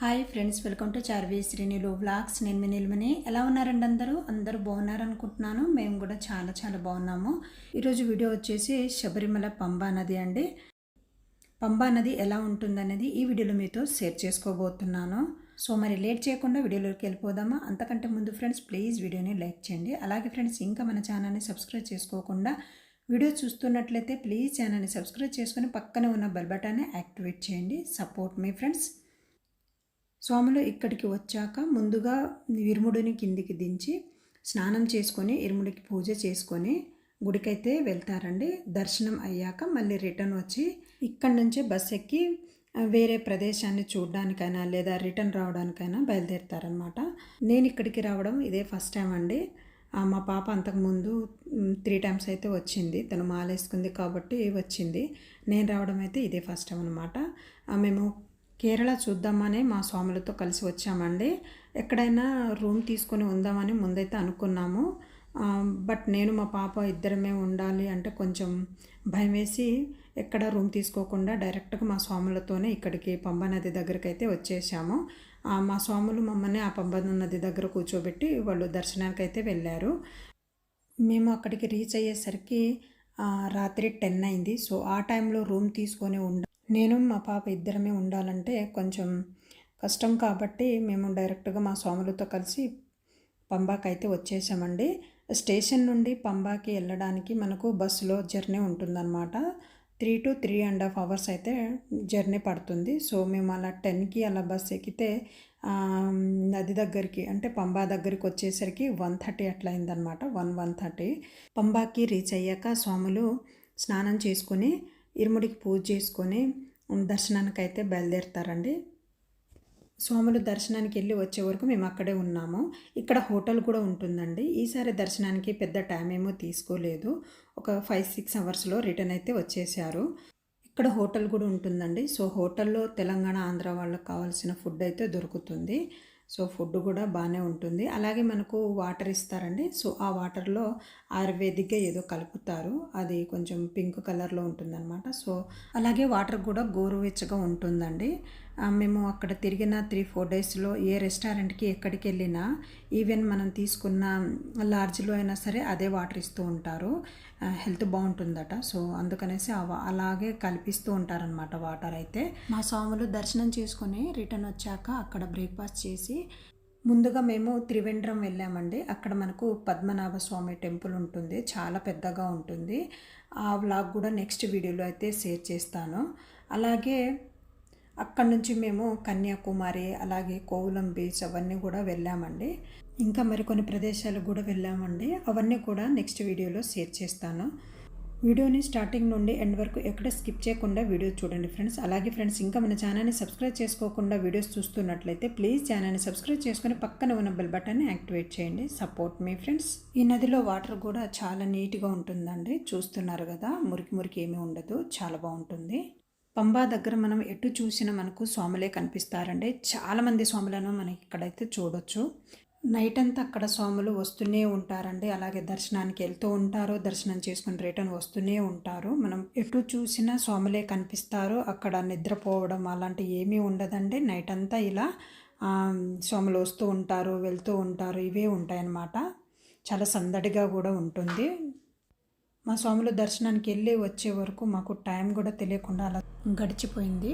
Hi friends welcome to Charvi Srinilu vlogs. నేను నిల్మని. ఎలా ఉన్నారండి అందరూ? అందరూ బాగున్నారనుకుంటున్నాను. మేము కూడా చాలా చాలా బాగున్నాము. ఈరోజు వీడియో వచ్చేసి శబరిమల పంబా నది అండి. పంబా నది ఎలా ఉంటుందనేది ఈ వీడియోలో మీతో షేర్ చేసుకోబోతున్నాను. సో మరి లేట్ చేయకుండా వీడియోలోకి వెళ్ళిపోదామా? అంతకంటే ముందు ఫ్రెండ్స్ ప్లీజ్ వీడియోని లైక్ చేయండి. అలాగే ఫ్రెండ్స్ ఇంకా మన ఛానల్ని సబ్స్క్రైబ్ చేసుకోకుండా వీడియో చూస్తున్నట్లయితే ప్లీజ్ ఛానల్ని సబ్స్క్రైబ్ చేసుకొని పక్కన ఉన్న బెల్ యాక్టివేట్ చేయండి. సపోర్ట్ మీ ఫ్రెండ్స్. స్వాములు ఇక్కడికి వచ్చాక ముందుగా ఇరుముడిని కిందికి దించి స్నానం చేసుకొని ఇరుముడికి పూజ చేసుకొని గుడికైతే వెళ్తారండి. దర్శనం అయ్యాక మళ్ళీ రిటర్న్ వచ్చి ఇక్కడి నుంచే బస్ ఎక్కి వేరే ప్రదేశాన్ని చూడడానికైనా లేదా రిటర్న్ రావడానికైనా బయలుదేరుతారనమాట నేను ఇక్కడికి రావడం ఇదే ఫస్ట్ టైం అండి. మా పాప అంతకుముందు త్రీ టైమ్స్ అయితే వచ్చింది. తను మాలేసుకుంది కాబట్టి వచ్చింది. నేను రావడం అయితే ఇదే ఫస్ట్ టైం అనమాట మేము కేరళ చూద్దామని మా స్వాములతో కలిసి వచ్చామండి. ఎక్కడైనా రూమ్ తీసుకొని ఉందామని ముందైతే అనుకున్నాము. బట్ నేను మా పాప ఇద్దరమే ఉండాలి అంటే కొంచెం భయం వేసి ఎక్కడ రూమ్ తీసుకోకుండా డైరెక్ట్గా మా స్వాములతోనే ఇక్కడికి పంబా నది దగ్గరికి అయితే వచ్చేసాము మా స్వాములు మమ్మల్ని ఆ పంబ నది దగ్గర కూర్చోబెట్టి వాళ్ళు దర్శనానికి అయితే వెళ్ళారు. మేము అక్కడికి రీచ్ అయ్యేసరికి రాత్రి టెన్ అయింది. సో ఆ టైంలో రూమ్ తీసుకొని ఉండ నేను మా పాప ఇద్దరమే ఉండాలంటే కొంచెం కష్టం కాబట్టి మేము డైరెక్ట్గా మా స్వాములతో కలిసి పంబాకి అయితే వచ్చేసామండి. స్టేషన్ నుండి పంబాకి వెళ్ళడానికి మనకు బస్సులో జర్నీ ఉంటుందన్నమాట. Three to three and half hours అయితే జర్నీ పడుతుంది. సో మేము అలా టెన్కి అలా బస్సు ఎక్కితే నది దగ్గరికి అంటే పంబా దగ్గరికి వచ్చేసరికి వన్ థర్టీ అట్లా అయిందనమాట వన్ వన్ థర్టీ. పంబాకి రీచ్ అయ్యాక స్వాములు స్నానం చేసుకొని ఇరుముడికి పూజ చేసుకొని దర్శనానికి అయితే బయలుదేరుతారండి. స్వాములు దర్శనానికి వెళ్ళి వచ్చే వరకు మేము అక్కడే ఉన్నాము. ఇక్కడ హోటల్ కూడా ఉంటుందండి. ఈసారి దర్శనానికి పెద్ద టైం ఏమో తీసుకోలేదు. ఒక ఫైవ్ సిక్స్ అవర్స్లో రిటర్న్ అయితే వచ్చేసారు. ఇక్కడ హోటల్ కూడా ఉంటుందండి. సో హోటల్లో తెలంగాణ ఆంధ్ర వాళ్ళకి కావాల్సిన ఫుడ్ అయితే దొరుకుతుంది. సో ఫుడ్ కూడా బాగానే ఉంటుంది. అలాగే మనకు వాటర్ ఇస్తారండి. సో ఆ వాటర్లో ఆయుర్వేదిక్గా ఏదో కలుపుతారు. అది కొంచెం పింక్ కలర్లో ఉంటుందన్నమాట. సో అలాగే వాటర్ కూడా గోరువెచ్చగా ఉంటుందండి. మేము అక్కడ తిరిగిన త్రీ ఫోర్ డేస్లో ఏ రెస్టారెంట్కి ఎక్కడికి వెళ్ళినా ఈవెన్ మనం తీసుకున్న లార్జ్లో అయినా సరే అదే వాటర్ ఇస్తూ ఉంటారు. హెల్త్ బాగుంటుందట. సో అందుకనేసి అలాగే కల్పిస్తూ ఉంటారనమాట వాటర్ అయితే. మా స్వాములు దర్శనం చేసుకొని రిటర్న్ వచ్చాక అక్కడ బ్రేక్ఫాస్ట్ చేసి ముందుగా మేము త్రివేంద్రం వెళ్ళామండి. అక్కడ మనకు పద్మనాభ స్వామి టెంపుల్ ఉంటుంది. చాలా పెద్దగా ఉంటుంది. ఆ వ్లాగ్ కూడా నెక్స్ట్ వీడియోలో అయితే షేర్ చేస్తాను. అలాగే అక్కడి నుంచి మేము కన్యాకుమారి అలాగే కోవలం బీచ్ అవన్నీ కూడా వెళ్ళామండి. ఇంకా మరికొన్ని ప్రదేశాలకు కూడా వెళ్ళామండి. అవన్నీ కూడా నెక్స్ట్ వీడియోలో షేర్ చేస్తాను. వీడియోని స్టార్టింగ్ నుండి ఎండ్ వరకు ఎక్కడ స్కిప్ చేయకుండా వీడియో చూడండి ఫ్రెండ్స్. అలాగే ఫ్రెండ్స్ ఇంకా మన ఛానల్ని సబ్స్క్రైబ్ చేసుకోకుండా వీడియోస్ చూస్తున్నట్లయితే ప్లీజ్ ఛానల్ని సబ్స్క్రైబ్ చేసుకొని పక్కన ఉన్న బెల్ బటన్ని యాక్టివేట్ చేయండి. సపోర్ట్ మీ ఫ్రెండ్స్. ఈ నదిలో వాటర్ కూడా చాలా నీట్గా ఉంటుందండి. చూస్తున్నారు కదా మురికి మురికి ఏమీ ఉండదు. చాలా బాగుంటుంది. పంబా దగ్గర మనం ఎటు చూసినా మనకు స్వాములే కనిపిస్తారండి. చాలామంది స్వాములను మనకి ఇక్కడైతే చూడొచ్చు. నైట్ అంతా అక్కడ స్వాములు వస్తూనే ఉంటారండి. అలాగే దర్శనానికి వెళ్తూ ఉంటారు. దర్శనం చేసుకుని రిటర్న్ వస్తూనే ఉంటారు. మనం ఎటు చూసినా స్వాములే కనిపిస్తారు. అక్కడ నిద్రపోవడం అలాంటి ఏమీ ఉండదండి. నైట్ అంతా ఇలా స్వాములు వస్తూ ఉంటారు వెళ్తూ ఉంటారు. ఇవే ఉంటాయన్నమాట. చాలా సందడిగా కూడా ఉంటుంది. మా స్వాముల దర్శనానికి వెళ్ళి వచ్చే వరకు మాకు టైం కూడా తెలియకుండా అలా గడిచిపోయింది.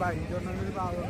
বাড়ি জন্য বাবা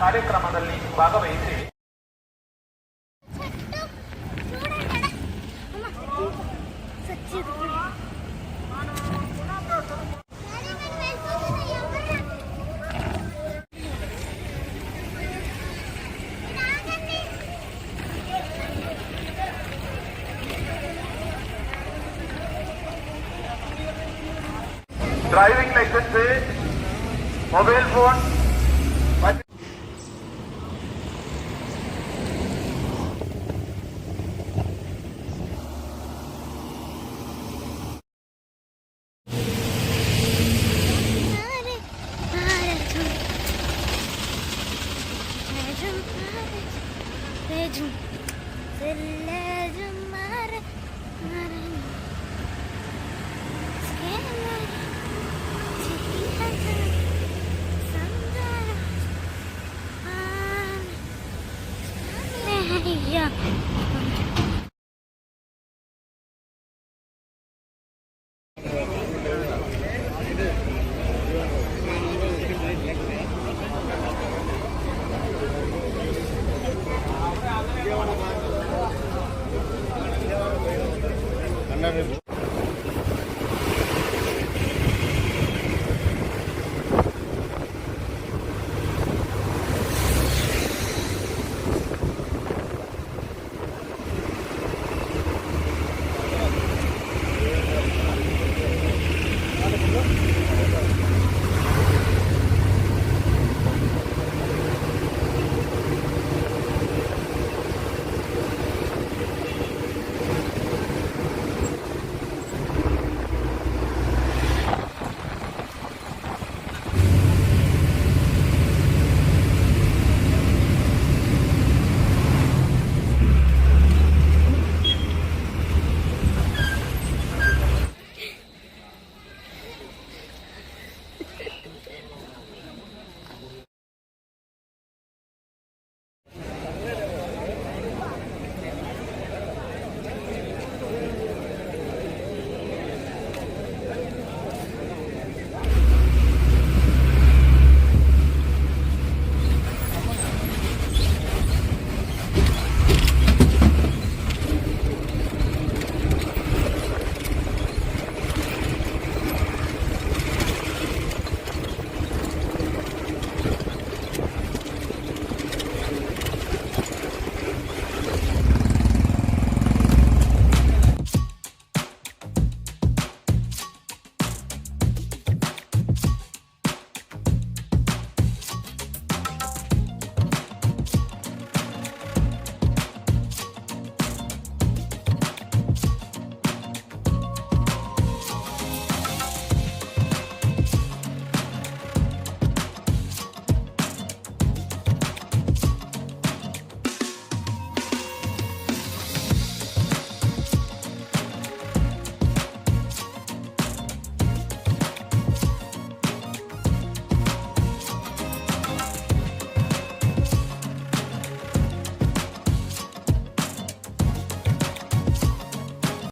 ಕಾರ್ಯಕ್ರಮದಲ್ಲಿ ಭಾಗವಹಿಸಿ ड्राइविंग लाइसेंस से मोबाइल फोन എല്ലാരും മറ മറ